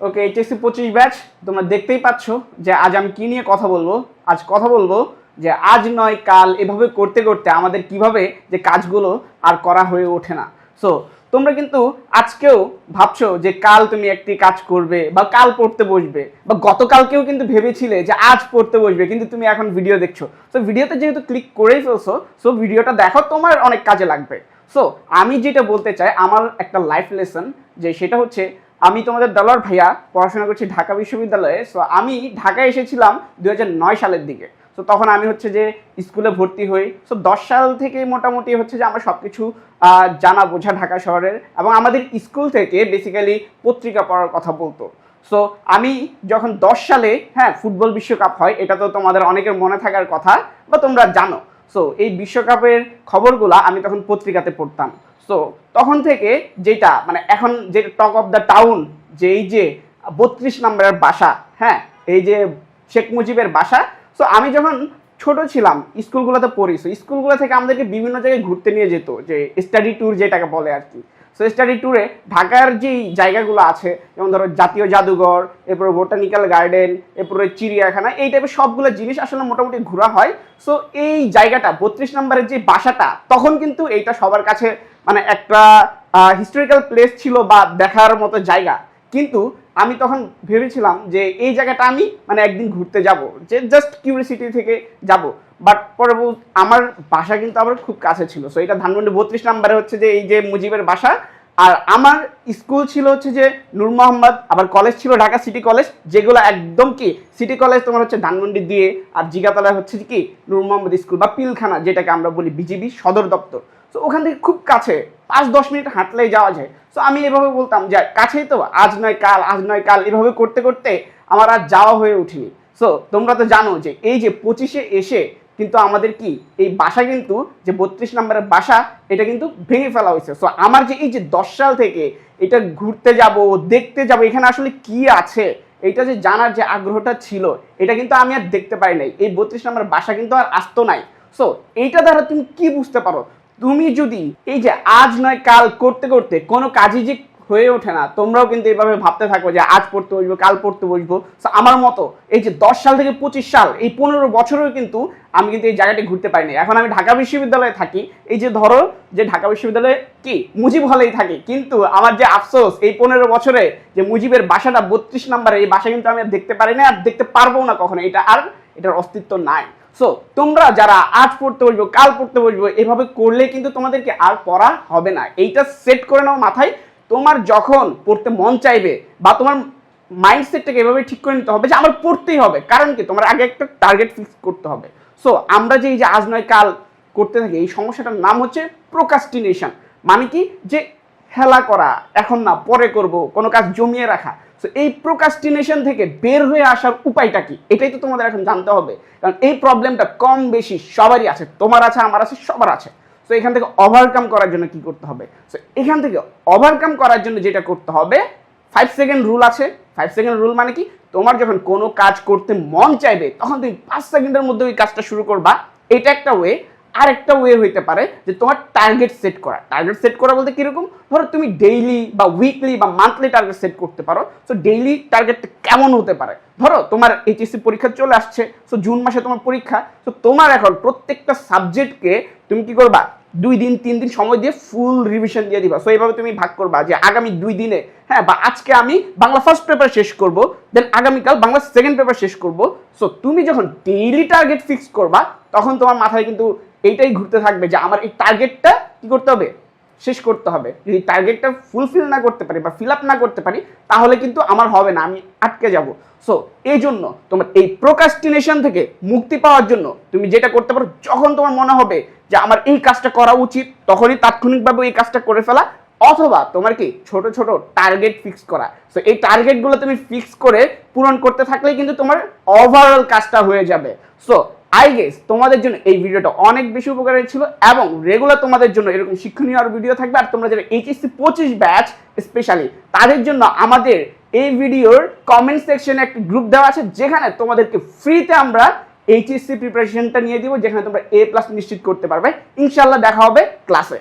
ওকে HSC পঁচিশ batch তোমরা দেখতেই পাচ্ছ যে আজ আমি কি নিয়ে কথা বলব? আজ কথা বলব যে আজ নয়, কাল এভাবে করতে করতে আমাদের কীভাবে যে কাজগুলো আর করা হয়ে ওঠে না। সো তোমরা কিন্তু আজকেও ভাবছ যে কাল তুমি একটি কাজ করবে বা কাল পড়তে বসবে বা গতকালকেও কিন্তু ভেবেছিলে যে আজ পড়তে বসবে, কিন্তু তুমি এখন ভিডিও দেখছ। সো ভিডিওতে যেহেতু ক্লিক করেই ফেলছো সো ভিডিওটা দেখো, তোমার অনেক কাজে লাগবে। সো আমি যেটা বলতে চাই, আমার একটা লাইফ লেসন যে সেটা হচ্ছে আমি তোমাদের দলার ভাইয়া, পড়াশোনা করছি ঢাকা বিশ্ববিদ্যালয়ে সো আমি ঢাকায় এসেছিলাম দু হাজার নয় সালের দিকে। তো তখন আমি হচ্ছে যে স্কুলে ভর্তি হই। সো দশ সাল থেকে মোটামুটি হচ্ছে যে আমরা সব কিছু জানা বোঝা ঢাকা শহরের এবং আমাদের স্কুল থেকে বেসিক্যালি পত্রিকা পড়ার কথা বলতো। সো আমি যখন দশ সালে হ্যাঁ ফুটবল বিশ্বকাপ হয়, এটা তো তোমাদের অনেকের মনে থাকার কথা, বা তোমরা জানো। সো এই বিশ্বকাপের খবরগুলা আমি তখন পত্রিকাতে পড়তাম। সো তখন থেকে যেটা মানে এখন যে টক অফ দ্য টাউন যে এই যে বত্রিশ নম্বরের বাসা হ্যাঁ এই যে শেখ মুজিবের বাসা সো আমি যখন ছোট ছিলাম, স্কুলগুলোতে পড়ি সো স্কুলগুলো থেকে আমাদেরকে বিভিন্ন জায়গায় ঘুরতে নিয়ে যেত, যে স্টাডি ট্যুর যেটাকে বলে আর কি। সো স্টাডি ট্যুরে ঢাকার যেই জায়গাগুলো আছে, যেমন ধরো জাতীয় জাদুঘর, এরপরে বোটানিক্যাল গার্ডেন এরপরে চিড়িয়াখানা, এই টাইপের সবগুলো জিনিস আসলে মোটামুটি ঘোরা হয়। সো এই জায়গাটা, বত্রিশ নম্বরের যে বাসাটা, তখন কিন্তু এইটা সবার কাছে মানে একটা হিস্টোরিক্যাল প্লেস ছিল বা দেখার মতো জায়গা। কিন্তু আমি তখন ভেবেছিলাম যে এই জায়গাটা আমি মানে একদিন ঘুরতে যাব, যে জাস্ট কিউরিসিটি থেকে যাব। বাট পরে আমার বাসা কিন্তু আবার খুব কাছে ছিল। সো এটা ধানমন্ডি বত্রিশ নাম্বারে হচ্ছে যে, এই যে মুজিবের বাসা। আর আমার স্কুল ছিল হচ্ছে যে, নূর মোহাম্মদ, আবার কলেজ ছিল ঢাকা সিটি কলেজ যেগুলো একদম কি সিটি কলেজ তোমার হচ্ছে ধানমন্ডি দিয়ে, আর জিগাতলায় হচ্ছে কি, নূর মোহাম্মদ স্কুল বা পিলখানা, যেটাকে আমরা বলি বিজিবি সদর দপ্তর। সো ওখান থেকে খুব কাছে, পাঁচ দশ মিনিট হাঁটলেই যাওয়া যায়। সো আমি এভাবে বলতাম যে, কাছেই তো, আজ নয় কাল, আজ নয় কাল, এভাবে করতে করতে আমার আর যাওয়া হয়ে উঠিনি সো তোমরা তো জানো যে, এই যে পঁচিশে এসে কিন্তু আমাদের কি? এই বাসা কিন্তু যে বত্রিশ নম্বরের বাসা, এটা কিন্তু ভেঙে ফেলা হয়েছে। সো আমার যে এই যে দশ সাল থেকে এটা ঘুরতে যাব, দেখতে যাব, এখানে আসলে কি আছে, এটা যে জানার যে আগ্রহটা ছিল, এটা কিন্তু আমি আর দেখতে পাই নাই। এই বত্রিশ নম্বর বাসা কিন্তু আর আসতো নাই। সো এইটা দ্বারা তুমি কি বুঝতে পারো? তুমি যদি এই যে আজ নয়, কাল করতে করতে কোনো কাজই যে হয়ে ওঠে না। তোমরাও কিন্তু এইভাবে ভাবতে থাকো যে আজ পড়তে বসবো, কাল পড়তে বসবো। আমার মতো এই যে দশ সাল থেকে পঁচিশ সাল, এই পনেরো বছরেও কিন্তু আমি কিন্তু এই জায়গাটি ঘুরতে পারিনি। এখন আমি ঢাকা বিশ্ববিদ্যালয়ে থাকি। এই যে ধরো যে ঢাকা বিশ্ববিদ্যালয়ে কি, মুজিব হলেই থাকি। কিন্তু আমার যে আফসোস, এই পনেরো বছরে যে মুজিবের বাসাটা বত্রিশ নাম্বারে, এই বাসা কিন্তু আমি দেখতে পারি না আর দেখতে পারব না কখনো। এটা আর এটার অস্তিত্ব নাই। সো তোমরা যারা আজ পড়তে বসবো, কাল পড়তে বসবো, এভাবে করলে কিন্তু তোমাদেরকে আর পড়া হবে না। এইটা সেট করে নাও মাথায়। তোমার যখন পড়তে মন চাইবে বা তোমার মাইন্ডসেটটাকে এভাবে ঠিক করে নিতে হবে যে আমার পড়তেই হবে। কারণ কি? তোমার আগে একটা টার্গেট ফিক্স করতে হবে। সো আমরা যে এই যে আজ নয়, কাল করতে থাকি, এই সমস্যাটার নাম হচ্ছে প্রোকাস্টিনেশন মানে কি? যে হেলা করা, এখন না, পরে করব, কোনো কাজ জমিয়ে রাখা। সো এই প্রোকাস্টিনেশন থেকে বের হয়ে আসার উপায়টা কি? এটাই তো তোমাদের এখন জানতে হবে। কারণ এই প্রবলেমটা কম বেশি সবারই আছে, তোমার আছে, আমার আছে, সবার আছে। সো এখান থেকে ওভারকাম করার জন্য কি করতে হবে? সো এখান থেকে ওভারকাম করার জন্য যেটা করতে হবে ফাইভ সেকেন্ড রুল আছে। ফাইভ সেকেন্ড রুল মানে কি? তোমার যখন কোনো কাজ করতে মন চাইবে, তখন তুমি পাঁচ সেকেন্ডের মধ্যে ওই কাজটা শুরু করবা। এটা একটা ওয়ে আর একটা ওয়ে হইতে পারে যে তোমার টার্গেট সেট করা। টার্গেট সেট করা বলতে কীরকম? ধরো তুমি ডেইলি বা উইকলি বা মান্থলি টার্গেট সেট করতে পারো। সো ডেইলি টার্গেটটা কেমন হতে পারে? ধরো তোমার এইচএসসি পরীক্ষা চলে আসছে। সো জুন মাসে তোমার পরীক্ষা। তো তোমার এখন প্রত্যেকটা সাবজেক্টকে তুমি কি করবা? দুই দিন, তিন দিন সময় দিয়ে ফুল রিভিশন দিয়ে দিবা। সো এইভাবে তুমি ভাগ করবা যে আগামী দুই দিনে হ্যাঁ বা আজকে আমি বাংলা ফার্স্ট পেপার শেষ করব দেন আগামীকাল বাংলা সেকেন্ড পেপার শেষ করব। সো তুমি যখন ডেইলি টার্গেট ফিক্স করবা, তখন তোমার মাথায় কিন্তু এইটাই ঘুরতে থাকবে যে আমার এই টার্গেটটা কি করতে হবে? শেষ করতে হবে। যদি টার্গেটটা ফুলফিল না করতে পারি বা ফিল আপ না করতে পারি, তাহলে কিন্তু আমার হবে না, আমি আটকে যাব। সো এই জন্য তোমার এই প্রোকাস্টিনেশন থেকে মুক্তি পাওয়ার জন্য তুমি যেটা করতে পারো, যখন তোমার মনে হবে যে আমার এই কাজটা করা উচিত, তখনই তাৎক্ষণিকভাবে এই কাজটা করে ফেলা, অথবা তোমার কি ছোট ছোট টার্গেট ফিক্স করা। সো এই টার্গেটগুলো তুমি ফিক্স করে পূরণ করতে থাকলেই কিন্তু তোমার ওভারঅল কাজটা হয়ে যাবে। সো আই গেস তোমাদের জন্য এই ভিডিওটা অনেক বেশি উপকারী ছিল এবং রেগুলার তোমাদের জন্য এরকম শিক্ষণীয় আর ভিডিও থাকবে। আর তোমরা যারা এইচএসসি পঁচিশ ব্যাচ স্পেশালি তাদের জন্য আমাদের এই ভিডিওর কমেন্ট সেকশনে একটা গ্রুপ দেওয়া আছে, যেখানে তোমাদেরকে ফ্রিতে আমরা এইচএসসি প্রিপারেশনটা নিয়ে দিব, যেখানে তোমরা এ প্লাস নিশ্চিত করতে পারবে। ইনশাল্লাহ দেখা হবে ক্লাসে